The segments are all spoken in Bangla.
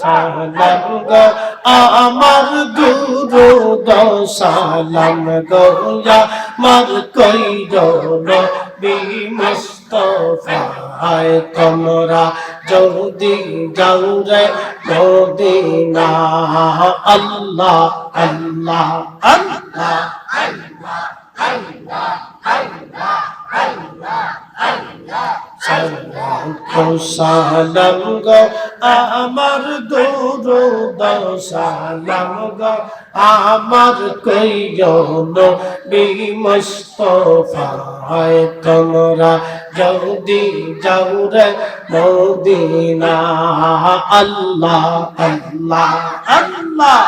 সালাম গো, আমার দুরুদ সালাম গো আমার কইরল বি মুস্তফায় তোমরা যদি যাও রে মদিনা আল্লাহ আল্লাহ আল্লাহ। সালাম গো আমার দুরুদ সালাম গো আমার কইয়ন বিমস্তফায় তোমরা যদি যাও রে মদিনা। আল্লাহ আল্লাহ আল্লাহ।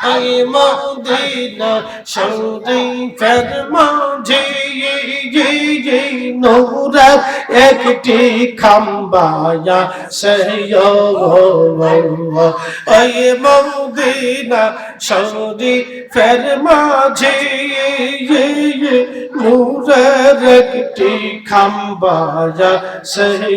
আই মদিনা শরীফের মাঝে নূরের একটি খাম্বায়া আই মদিনা শরীফের মাঝে নূরের একটি খাম্বায়া সেই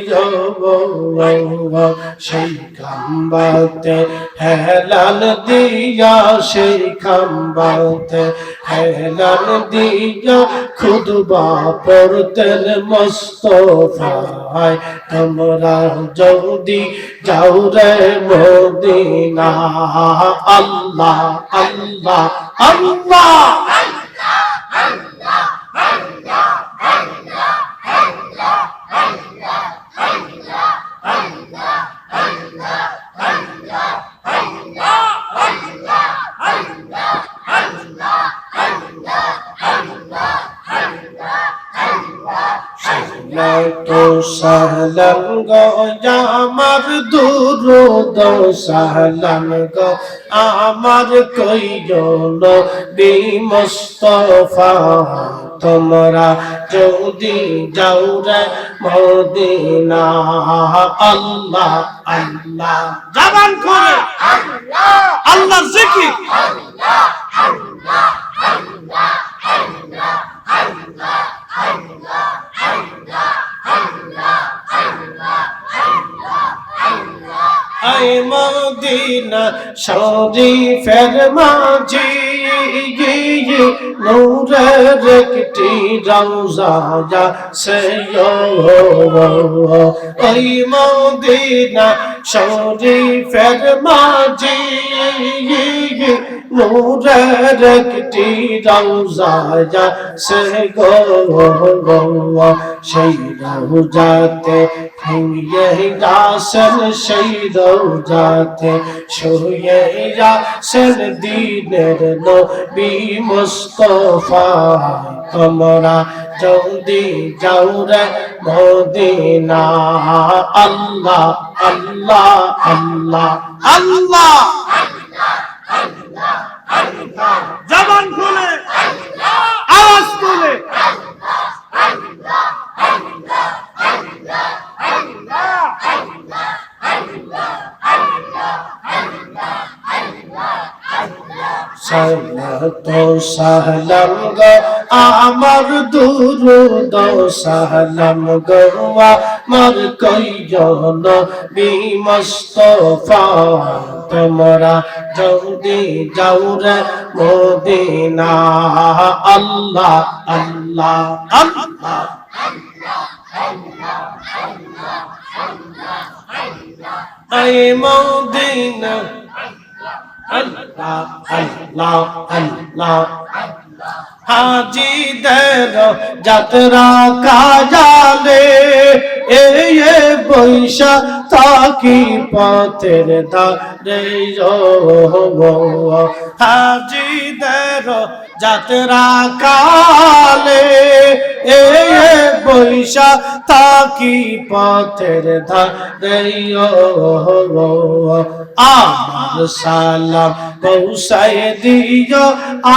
সেই খাম্বাতে হেলাল দিয়া সেই খাম্বাতে হেলান দিয়া খুদবা পড়তেন মস্তফায়। তোমরা যদি যাও রে মদিনা, আল্লাহ আল্লাহ আল্লাহ। তো সালাম গো আমার দুরুদ সালাম গো আমার কইজন বিমস্তফা তোমরা যদি যাও রে মদিনা আল্লাহ আল্লাহ। জবান করে। আল্লাহ জিকির। আই মদিনা শরীফের মাঝি নূরের একটি রওজা যা সে ওই মদিনা শরীফের মাঝি, নূরের একটি রওজা যা সে গো সেই রওজাতে শুয়ে যাসেন সেই রওজাতে শুয়ে যাসেন দিনের নবী মুস্তফা তোমরা জলদি যাও রে মদিনা আল্লাহ আল্লাহ আল্লাহ আল্লাহ জবান খুলে আওয়াজ তুলে। সালাত সালাম গো, আমার দুরুদ সালাম গো, আমার কইজন বিমস্তফা, তোমরা যদি যাও রে মদিনা। আল্লাহ আল্লাহ আল্লাহ আই মদিনা আল্লাহ আল্লাহ। আল্লাহ হাজিদের যাত্রা কাজালে এ বৈশাখ বৈশা তাকি পথের ধারে হাজিদের যাত্রা কালে এ বৈশা তাকি পথের ধারে আমার সালাম পৌঁছায় দিও,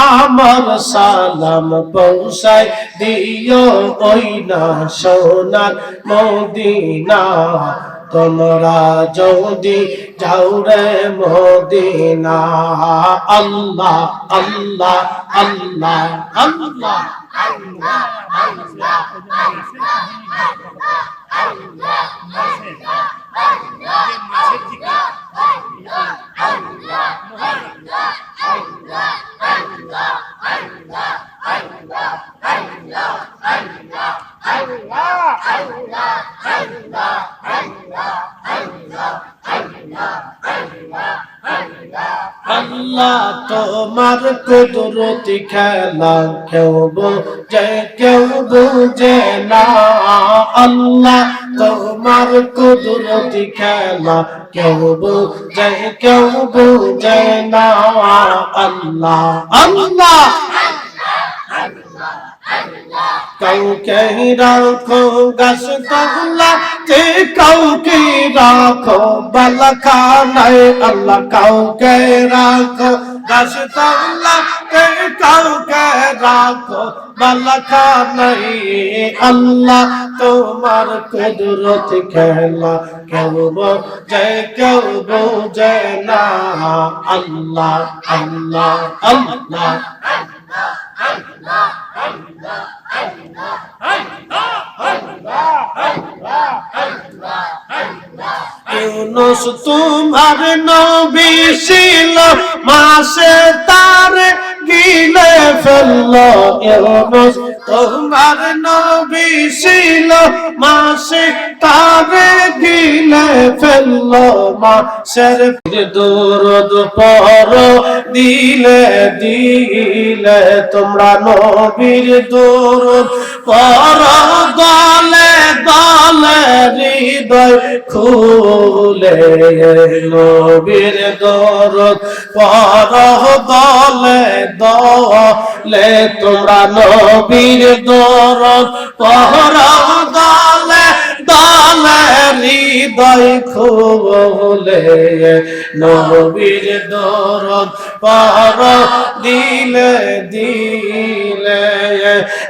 আমার সালাম পৌঁছায় দিও। ওই না সোনার মদিনা তোমরা যদি যাও রে মদিনা আল্লাহ আল্লাহ আল্লাহ আল্লাহ আল্লাহ আল্লাহ আল্লাহ Allah, আল্লাহ তোমার কুদরতি খেলা কেউ বোঝে, কেউ বুঝে না। আল্লাহ তোমার কুদরতি খেলা কেউ বুঝে কেউ বুঝে না। আল্লাহ আল্লাহ কাউকে রাখো গাছ তবলা তগলাতে কাউকে রাখো, বালখানায় আল্লাহ কাউকে রাখো। গাছ তগলাতে কাউকে রাখো, বালখানায় আল্লাহ তোমার কুদরত খেলা। কেউ বোঝে কেউ বোঝে না, আল্লাহ আল্লাহ আল্লাহ ইউনুস তোমার নবী ছিল মাসে তার ফেলল ইউনুস তোমার নবী ছিল মাসে তার গিলে ফেলল মাসের। দরদ পর দিলে দিলে তোমরা নবীর দরদ পর। দলে দলে হৃদয় খুলে নবীর দরদ পর। দলে দলে তোমরা নবীর দরদ পর দলে দলে হৃদয় খুলে নবীর দরদ পহর দিলে দিলে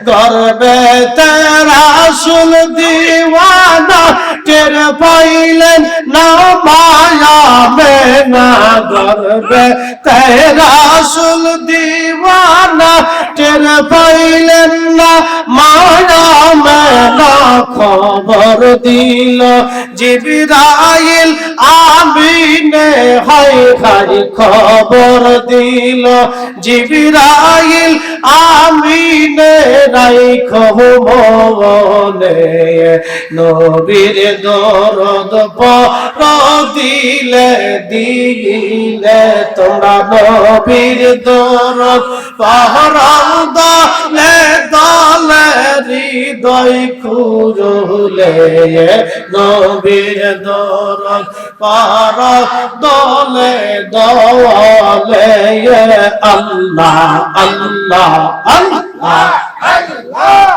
গর্বে তেরা সুল দিওয়ানা টের পাইলেন না মায়া মে না গর্বে তেরা সুল দিওয়ানা টের পাইলেন না মায়া মে না খবর দিল জিবরাইল, আমিনে হাই হাই খবর দিল জিবরাইল, আমিনে রাইখো মনে। নবীর দরদ পর দিলে দিলে তোমরা নবীর দরদ পাহারা দলে হৃদয় খুরলে নবীর দর পার দলে দলে আল্লাহ আল্লাহ আল্লাহ খুলে